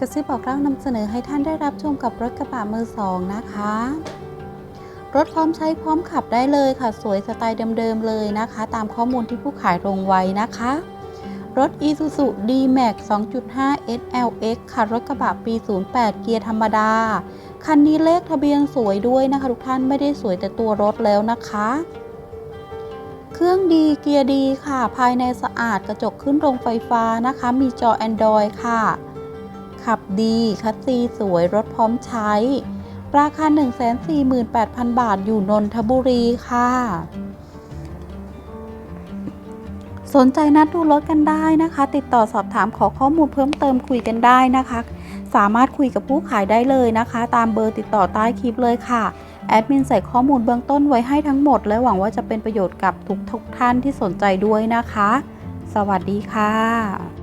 กระซิบบอกเล่านำเสนอให้ท่านได้รับชมกับรถกระบะมือสองนะคะ รถพร้อมใช้พร้อมขับได้เลยค่ะ สวยสไตล์เดิมๆเลยนะคะ ตามข้อมูลที่ผู้ขายลงไว้นะคะ รถ Isuzu D-Max 2.5 SLX ค่ะ รถกระบะปี 08 เกียร์ธรรมดา คันนี้เลขทะเบียนสวยด้วยนะคะ ทุกท่านไม่ได้สวยแต่ตัวรถแล้วนะคะเครื่องดีเกียร์ดีค่ะ ภายในสะอาดกระจกขึ้นโรงไฟฟ้านะคะ มีจอ Android ค่ะ ขับดี คัสซีสวย รถพร้อมใช้ ราคา 148,000 บาทอยู่นนทบุรีค่ะ สนใจนัดดูรถกันได้นะคะ ติดต่อสอบถามขอข้อมูลเพิ่มเติมคุยกันได้นะคะ สามารถคุยกับผู้ขายได้เลยนะคะ ตามเบอร์ติดต่อใต้คลิปเลยค่ะแอดมินใส่ข้อมูลเบื้องต้นไว้ให้ทั้งหมด และหวังว่าจะเป็นประโยชน์กับทุกทุกท่านที่สนใจด้วยนะคะ สวัสดีค่ะ